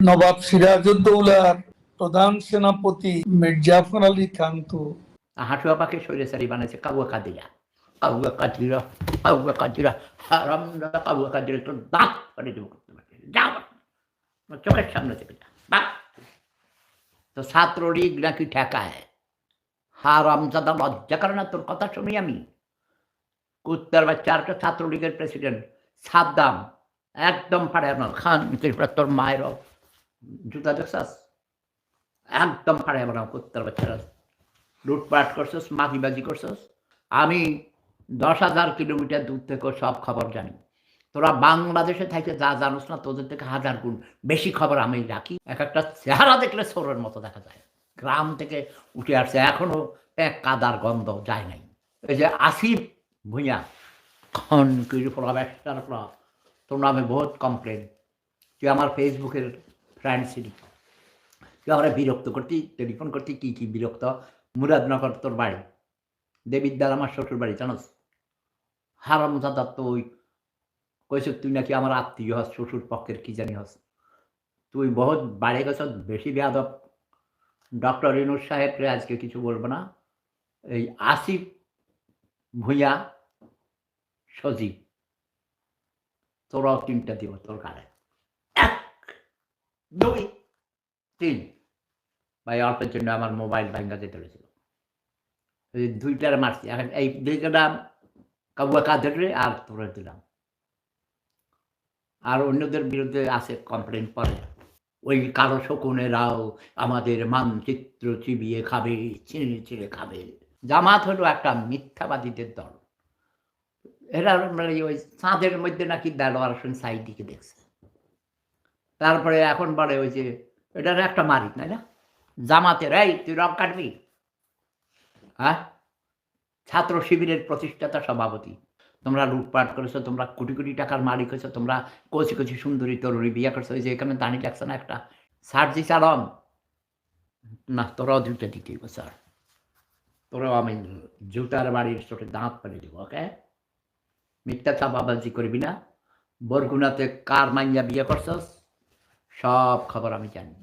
নবাব সিরাজউদ্দৌলার প্রধান সেনাপতি মির্জাফর আলী খান তো। হাঁটুয়া পাখি সৈরেসারি বানাইছে, কাবুয়া কাদিরা কাবুয়া কাদিরা কাবুয়া কাদিরা, হারাম কাবুয়া কাদিরা তোর দাঁত করে দেবো করতে পারছি যা চোখের সামনে থেকে যা। তো ছাত্রলীগ নাকি ঠেকায়? হারাম দাদা লজ্জা করে না তোর কথা শুনি আমি? কুত্তার বাচ্চা একটা ছাত্রলীগের প্রেসিডেন্ট সাদ্দাম। একদম পারে না খান তোর মায়ের জুতা দেখছাস? একদম পারে না কুত্তার বাচ্চারা। লুটপাট করছস মাগিবাজি করছস। আমি দশ হাজার কিলোমিটার দূর থেকেও সব খবর জানি। তোরা বাংলাদেশে থেকে যা জানোস না, তোদের থেকে হাজার গুণ বেশি খবর আমি রাখি। এক একটা চেহারা দেখলে সোরের মতো দেখা যায়। গ্রাম থেকে উঠে আসছে, এখনও এক কাদার গন্ধ যায় নাই। এই যে আসিফ ভুঁইয়া খন কিরি পড়া ব্যবসার পড়া তোর নামে বহুত কমপ্লেন তুই আমার ফেসবুকের তুই আমরা বিরক্ত করতি টেলিফোন করতি কি কি বিরক্ত? মুরাদনগর তোর বাড়ি। দেবিদ্যার আমার শ্বশুর বাড়ি, জানোস? হারাম দাদা তো ওই কইস তুই নাকি আমার আত্মীয় হস, শ্বশুর পক্ষের কি জানি হস? তুই বহুত বাড়ি গেছ বেশি বেয়াদব। ডক্টর রিনুর সাহেবকে আজকে কিছু বলব না। এই আসিফ ভূঁইয়া সজীব, তোরাও তিনটা দিব তোর গাড়ে এক দুই তিন ভাই অল্পের জন্য আমার মোবাইল ভাঙ্গা যেতে হয়েছিল। দুইটার মারছি। এখন এই দুইটা কাবুয়া কাজ কাদের আর তোরে দিলাম। আর অন্যদের বিরুদ্ধে আছে কমপ্লেন পরে। ওই কারও শকুনেরাও আমাদের মানচিত্র চিবিয়ে খাবে চিনে চিনে খাবে। জামাত হলো একটা মিথ্যাবাদীদের দল। এরা মানে ওই চাঁদের মধ্যে নাকি দেলোয়ার হোসেন সাইদিকে দেখছে। তারপরে এখন বলে ওই যে, এটার একটা মারি তাই না? জামাতের, এই, তুই রক কাটবি? হ্যাঁ? ছাত্র শিবিরের প্রতিষ্ঠাতা সভাপতি। তোমরা লুটপাট করেছ, তোমরা কোটি কোটি টাকার মালিক হয়েছো, তোমরা কচি কচি সুন্দরী তরুণী বিয়ে করছ ওই যে এখানে দাঁড়িয়ে লাগছে না একটা। সার্জি চালন না, তোরাও দুইটা দিতে হইব, স্যার। তোরাও আমি জুতার বাড়ির চোটে দাঁত পেরে দিব, ওকে? মিথ্যা চাপাবাজি করবি না। বরগুনাতে কার মাইয়া বিয়ে করছস? সব খবর আমি জানি।